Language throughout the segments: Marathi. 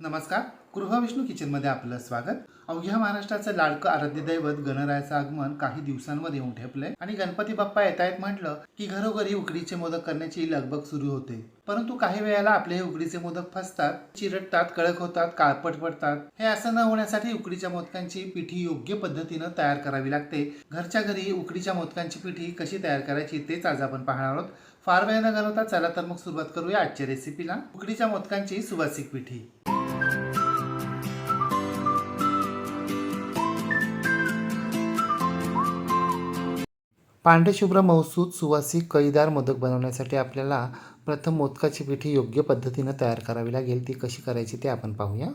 नमस्कार. गृहविष्णू किचनमध्ये आपलं स्वागत. अवघ्या महाराष्ट्राचं लाडकं आराध्य दैवत गणरायाचं आगमन काही दिवसांवर येऊन ठेपलंय आणि गणपती बाप्पा येत आहेत म्हटलं की घरोघरी उकडीचे मोदक करण्याची लगबग सुरू होते. परंतु काही वेळेला आपले हे उकडीचे मोदक फसतात चिरटतात कळक होतात काळपट पडतात. हे असं न होण्यासाठी उकडीच्या मोदकांची पिठी योग्य पद्धतीनं तयार करावी लागते. घरच्या घरी उकडीच्या मोदकांची पिठी कशी तयार करायची तेच आज आपण पाहणार आहोत. फार वेळ न घालवता चला तर मग सुरुवात करूया आजच्या रेसिपीला उकडीच्या मोदकांची सुवासिक पिठी. पांढरेशुभ्र मौसूद सुवासिक कळीदार मोदक बनवण्यासाठी आपल्याला प्रथम मोदकाची पिठी योग्य पद्धतीनं तयार करावी लागेल. ती कशी करायची ते आपण पाहूया.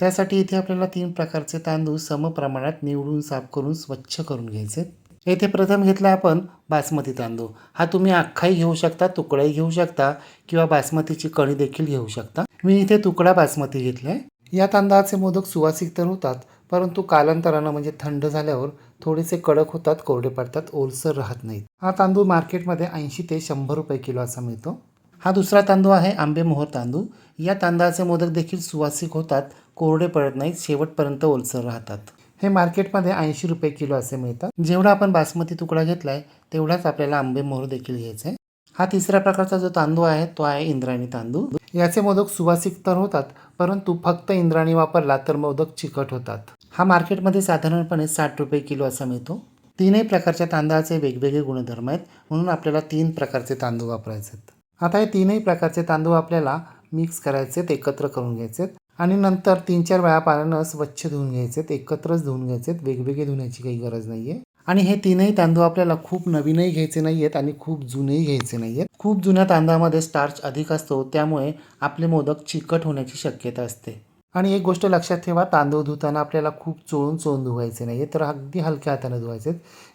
त्यासाठी इथे आपल्याला तीन प्रकारचे तांदूळ सम प्रमाणात निवडून साफ करून स्वच्छ करून घ्यायचे. येथे प्रथम घेतला आपण बासमती तांदूळ. हा तुम्ही अख्खाही घेऊ शकता तुकडाही घेऊ शकता किंवा बासमतीची कणी देखील घेऊ शकता. मी इथे तुकडा बासमती घेतलाय. या तांदळाचे मोदक सुवासिक तर होतात परंतु कालांतरानं म्हणजे थंड झाल्यावर थोडेसे कडक होतात कोरडे पडतात ओलसर राहत नाहीत. हा तांदूळ मार्केटमध्ये ऐंशी ते शंभर रुपये किलो असा मिळतो. हा दुसरा तांदूळ आहे आंबेमोहर तांदूळ. या तांदळाचे मोदक देखील सुवासिक होतात कोरडे पडत नाहीत शेवटपर्यंत ओलसर राहतात. हे मार्केटमध्ये ऐंशी रुपये किलो असे मिळतात. जेवढा आपण बासमती तुकडा घेतलाय तेवढाच आपल्याला आंबेमोहर देखील घ्यायचा आहे. हा तिसऱ्या प्रकारचा जो तांदूळ आहे तो आहे इंद्रायणी तांदूळ. याचे मोदक सुवासिक तर होतात परंतु फक्त इंद्रायणी वापरला तर मोदक चिकट होतात. हा मार्केटमध्ये साधारणपणे साठ रुपये किलो असा मिळतो. तीनही प्रकारच्या तांदळाचे वेगवेगळे गुणधर्म आहेत म्हणून आपल्याला तीन प्रकारचे तांदूळ वापरायचे आहेत. आता हे तीनही प्रकारचे तांदूळ आपल्याला मिक्स करायचे एकत्र करून घ्यायचे आणि नंतर तीन चार वेळा पाण्यानं स्वच्छ धुवून घ्यायचे एकत्रच धुवून घ्यायचे वेगवेगळे धुण्याची काही गरज नाही आहे आणि हे तीनही तांदूळ आपल्याला खूप नवीनही घ्यायचे नाही आहेत आणि खूप जुनेही घ्यायचे नाही आहेत खूप जुन्या तांदळामध्ये स्टार्च अधिक असतो त्यामुळे आपले मोदक चिकट होण्याची शक्यता असते. आणि एक गोष्ट लक्षात ठेवा तांदूळ धुताना आपल्याला खूप चोळून चोळून धुवायचे नाही तर अगदी हलक्या हाताने धुवायचे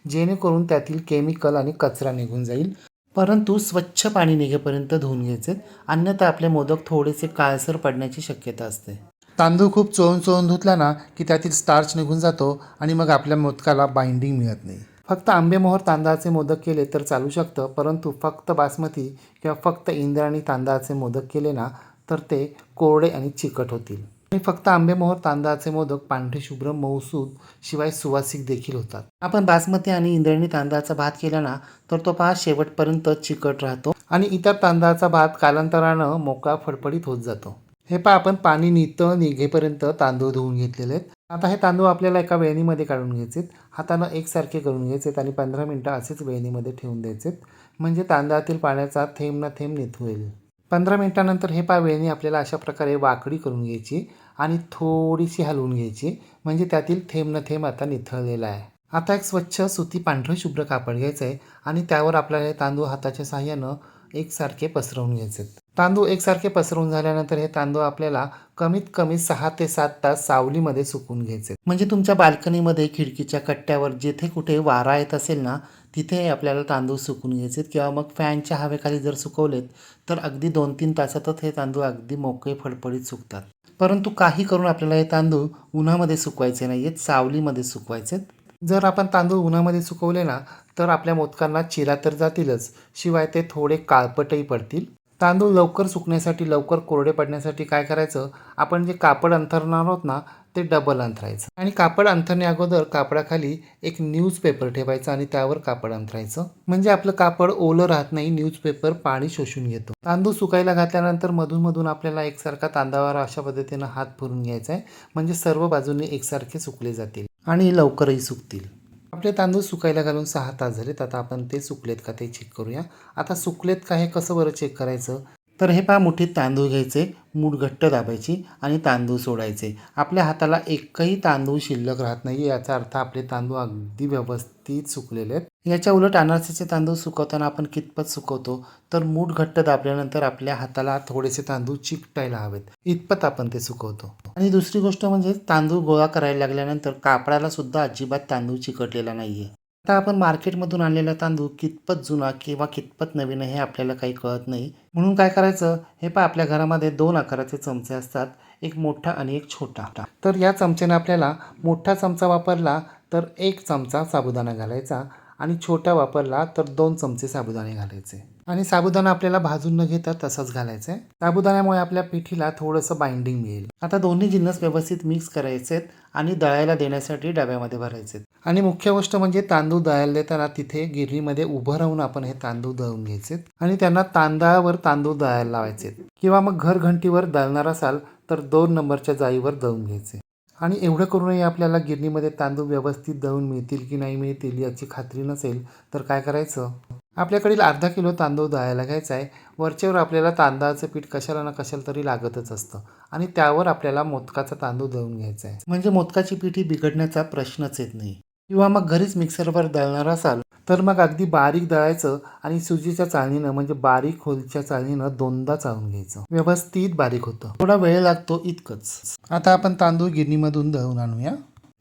जेणेकरून त्यातील केमिकल आणि कचरा निघून जाईल. परंतु स्वच्छ पाणी निघेपर्यंत धुवून घ्यायचे अन्यथा आपले मोदक थोडेसे काळसर पडण्याची शक्यता असते. तांदूळ खूप चोळून चोळून धुतला ना की त्यातील स्टार्च निघून जातो आणि मग आपल्या मोदकाला बाइंडिंग मिळत नाही. फक्त आंबेमोहर तांदळाचे मोदक केले तर चालू शकतं परंतु फक्त बासमती किंवा फक्त इंद्रायणी तांदळाचे मोदक केले ना तर ते कोरडे आणि चिकट होतील. आणि फक्त आंबेमोहर तांदळाचे मोदक पांढरे शुभ्र मौसूद शिवाय सुवासिक देखील होतात. आपण बासमती आणि इंद्रायणी तांदळाचा भात केला ना तर तो पहा शेवटपर्यंत चिकट राहतो आणि इतर तांदळाचा भात कालांतरानं मोकळा फडफडीत होत जातो. हे पहा आपण पाणी नितं निघेपर्यंत तांदूळ धुवून घेतलेले आहेत. आता हे तांदूळ आपल्याला एका वेळणीमध्ये काढून घ्यायचे आहेत. हातानं एकसारखे करून घ्यायचे आहेत आणि पंधरा मिनटं असेच वेळणीमध्ये ठेवून द्यायचे आहेत. म्हणजे तांदळातील पाण्याचा थेंब ना थेंब नित होईल. पंधरा मिनटानंतर हे पा वेळणी आपल्याला अशा प्रकारे वाकडी करून घ्यायची आणि थोडीशी हलवून घ्यायची. म्हणजे त्यातील थेंब न थेंब आता निथळलेला आहे. आता एक स्वच्छ सुती पांढरं शुभ्र कापड घ्यायचं आहे आणि त्यावर आपल्याला हे तांदूळ हाताच्या साह्यानं एकसारखे पसरवून घ्यायचे आहेत. तांदूळ एकसारखे पसरवून झाल्यानंतर हे तांदूळ आपल्याला कमीत कमी सहा ते सात तास सावलीमध्ये सुकून घ्यायचे. म्हणजे तुमच्या बाल्कनीमध्ये खिडकीच्या कट्ट्यावर जिथे कुठे वारा येत असेल ना तिथे आपल्याला तांदूळ सुकून घ्यायचे. किंवा मग फॅनच्या हवेखाली जर सुकवलेत तर अगदी दोन तीन तासातच हे तांदूळ अगदी मोकळे फडफडीत सुकतात. परंतु काही करून आपल्याला हे तांदूळ उन्हामध्ये सुकवायचे नाही आहेत सावलीमध्ये सुकवायचे जर आपण तांदूळ उन्हामध्ये सुकवले ना तर आपल्या मोदकांना चिरा तर जातीलच. शिवाय ते थोडे काळपटही पडतील. तांदूळ लवकर सुकण्यासाठी लवकर कोरडे पडण्यासाठी काय करायचं? आपण जे कापड अंथरणार आहोत ना ते डबल अंथरायचं. आणि कापड अंथरण्या अगोदर कापडाखाली एक न्यूजपेपर ठेवायचा आणि त्यावर कापड अंथरायचं. म्हणजे आपलं कापड ओलं राहत नाही न्यूजपेपर पाणी शोषून घेतो. तांदूळ सुकायला घातल्यानंतर मधून मधून आपल्याला एकसारखा तांदळावर अशा पद्धतीनं हात भरून घ्यायचा आहे. म्हणजे सर्व बाजूने एकसारखे सुकले जातील आणि लवकरही सुकतील. आपले तांदूळ सुकायला घालून सहा तास झालेत. आता आपण ते सुकलेत का ते चेक करूया. आता सुकलेत का हे कसं बरं चेक करायचं? तर हे पहा मुठीत तांदूळ घ्यायचे मूठ घट्ट दाबायची आणि तांदूळ सोडायचे. आपल्या हाताला एकही तांदूळ शिल्लक राहत नाही याचा अर्थ आपले तांदूळ अगदी व्यवस्थित सुकलेले आहेत. याच्या उलट अनारसीचे तांदूळ सुकवताना आपण कितपत सुकवतो? तर मूठ घट्ट दाबल्यानंतर आपल्या हाताला थोडेसे तांदूळ चिकटायला हवेत. इतपत आपण ते सुकवतो. आणि दुसरी गोष्ट म्हणजे तांदूळ गोळा करायला लागल्यानंतर कापडाला सुद्धा अजिबात तांदूळ चिकटलेला नाही आहे आता आपण मार्केटमधून आणलेला तांदूळ कितपत जुना किंवा कितपत नवीन हे आपल्याला काही कळत नाही. म्हणून काय करायचं? हे पहा आपल्या घरामध्ये दोन आकाराचे चमचे असतात एक मोठा आणि एक छोटा. तर या चमच्याने आपल्याला मोठा चमचा वापरला तर एक चमचा साबुदाणा घालायचा आणि छोटा वापरला तर दोन चमचे साबुदाणे घालायचे. आणि साबुदाणा आपल्याला भाजून न घेता तसंच घालायचं आहे. साबुदाण्यामुळे आपल्या पिठीला थोडंसं बाइंडिंग मिळेल. आता दोन्ही जिन्नस व्यवस्थित मिक्स करायचे आणि दळायला देण्यासाठी डब्यामध्ये भरायचे आहेत. आणि मुख्य गोष्ट म्हणजे तांदूळ दळायला देताना तिथे गिरणीमध्ये उभं राहून आपण हे तांदूळ दळून घ्यायचे आणि त्यांना तांदळावर तांदूळ दळायला लावायचे किंवा मग घर घंटीवर दळणार असाल तर दोन नंबरच्या जाळीवर दळून घ्यायचे आणि एवढं करूनही आपल्याला गिरणीमध्ये तांदूळ व्यवस्थित दळून मिळतील की नाही मिळतील याची खात्री नसेल तर काय करायचं? आपल्याकडील अर्धा किलो तांदूळ दळायला घ्यायचा आहे. वरच्यावर आपल्याला तांदळाचं पीठ कशाला ना कशाला तरी लागतच असतं. आणि त्यावर आपल्याला मोदकाचा तांदूळ दळून घ्यायचा आहे. म्हणजे मोदकाची पीठ ही बिघडण्याचा प्रश्नच येत नाही. किंवा मग घरीच मिक्सरवर दळणार असाल तर मग अगदी बारीक दळायचं आणि सुजीच्या चाळणीनं म्हणजे बारीक खोलच्या चाळणीनं दोनदा चाळून घ्यायचं. व्यवस्थित बारीक होतं. थोडा वेळ लागतो इतकंच. आता आपण तांदूळ गिरणीमधून दळून आणूया.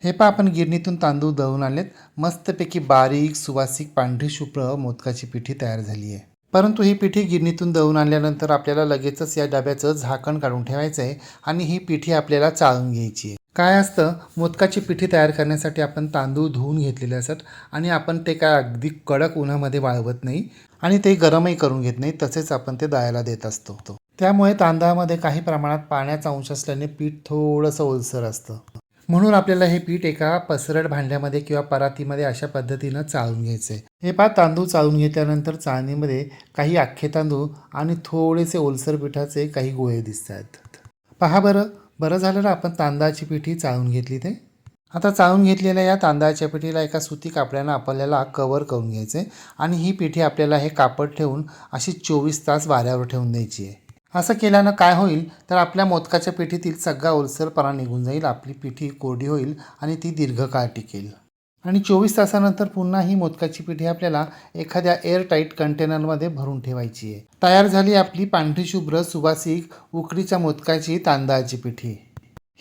हे पहा आपण गिरणीतून तांदूळ दळून आलेत मस्तपैकी बारीक सुवासिक पांढरी शुभ्र मोदकाची पिठी तयार झाली आहे. परंतु ही पिठी गिरणीतून दळून आणल्यानंतर आपल्याला लगेचच या डब्याचं झाकण काढून ठेवायचं आहे आणि ही पिठी आपल्याला चाळून घ्यायची आहे. काय असतं? मोदकाची पिठी तयार करण्यासाठी आपण तांदूळ धुवून घेतलेले असतात आणि आपण ते काय अगदी कडक उन्हामध्ये वाळवत नाही आणि ते गरमही करून घेत नाही तसेच आपण ते दळायला देत असतो. त्यामुळे तांदळामध्ये काही प्रमाणात पाण्याचा अंश असल्याने पीठ थोडंसं ओलसर असतं. म्हणून आपल्याला हे पीठ एका पसरट भांड्यामध्ये किंवा परातीमध्ये अशा पद्धतीनं चाळून घ्यायचं आहे हे पहा तांदूळ चाळून घेतल्यानंतर चाळणीमध्ये काही अख्खे तांदूळ आणि थोडेसे ओलसर पिठाचे काही गोळे दिसत आहेत पहा बरं बरं झालं ना आपण तांदळाची पिठी चाळून घेतली ते? आता चाळून घेतलेल्या या तांदळाच्या पिठीला एका सुती कापड्यानं आपल्याला कवर करून घ्यायचं आहे आणि ही पिठी आपल्याला हे कापड ठेवून अशी चोवीस तास वाऱ्यावर ठेवून द्यायची आहे असं केल्यानं काय होईल? तर आपल्या मोदकाच्या पिठीतील सगळा ओलसरपणा निघून जाईल आपली पिठी कोरडी होईल आणि ती दीर्घकाळ टिकेल. आणि चोवीस तासानंतर पुन्हा ही मोदकाची पिठी आपल्याला एखाद्या एअरटाईट कंटेनरमध्ये भरून ठेवायची आहे. तयार झाली आपली पांढरी शुभ्र सुवासिक उकडीच्या मोदकाची तांदळाची पिठी.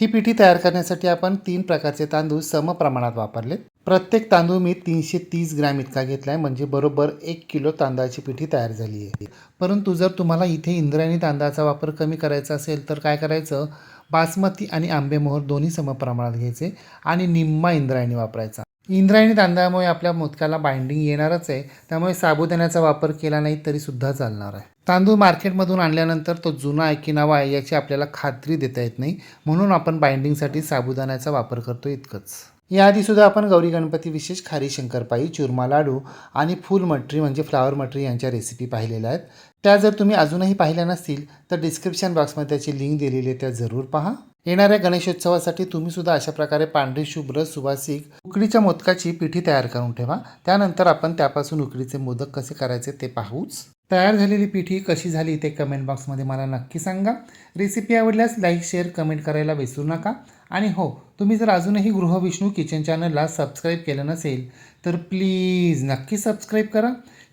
ही पिठी तयार करण्यासाठी आपण तीन प्रकारचे तांदूळ सम प्रमाणात वापरलेत. प्रत्येक तांदूळ मी तीनशे तीस ग्रॅम इतका घेतला आहे म्हणजे बरोबर एक किलो तांदळाची पिठी तयार झाली आहे. परंतु जर तुम्हाला इथे इंद्रायणी तांदळाचा वापर कमी करायचा असेल तर काय करायचं? बासमती आणि आंबेमोहर दोन्ही समप्रमाणात घ्यायचे आणि निम्मा इंद्रायणी वापरायचा. इंद्रायणी तांदळामुळे आपल्या मोदकाला बाइंडिंग येणारच आहे त्यामुळे साबुदाण्याचा वापर केला नाही तरीसुद्धा चालणार आहे. तांदूळ मार्केटमधून आणल्यानंतर तो जुना आहे की नवा आहे याची आपल्याला खात्री देता येत नाही म्हणून आपण बाइंडिंगसाठी साबुदाण्याचा वापर करतो इतकंच. याआधीसुद्धा आपण गौरी गणपती विशेष खारी शंकरपाई चुरमा लाडू आणि फुल मटरी म्हणजे फ्लावर मटरी यांच्या रेसिपी पाहिलेल्या आहेत. त्या जर तुम्ही अजूनही पाहिल्या नसतील तर डिस्क्रिप्शन बॉक्समध्ये त्याची लिंक दिलेली आहे त्या जरूर पहा. येणाऱ्या गणेशोत्सवासाठी तुम्ही सुद्धा अशा प्रकारे पांढरी शुभ्र सुवासिक उकडीच्या मोदकाची पिठी तयार करून ठेवा. त्यानंतर आपण त्यापासून उकडीचे मोदक कसे करायचे ते पाहूच. तयार झालेली पिठी कशी झाली ते कमेंट बॉक्समध्ये मला नक्की सांगा. रेसिपी आवडल्यास लाईक शेअर कमेंट करायला विसरू नका. आणि हो तुम्ही जर अजूनही गृहविष्णू किचन चॅनलला सबस्क्राईब केलं नसेल तर प्लीज नक्की सबस्क्राईब करा.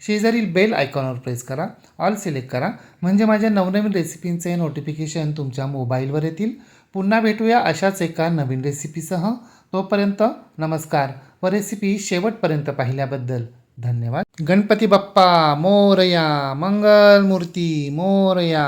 शेजारील बेल आयकॉनवर प्रेस करा. ऑल सिलेक्ट करा. म्हणजे माझ्या नवनवीन रेसिपींचे नोटिफिकेशन तुमच्या मोबाईलवर येतील. पुन्हा भेटूया अशाच एका नवीन रेसिपीसह तोपर्यंत नमस्कार व रेसिपी शेवटपर्यंत पाहिल्याबद्दल. धन्यवाद गणपती बाप्पा मोरया मंगलमूर्ती मोरया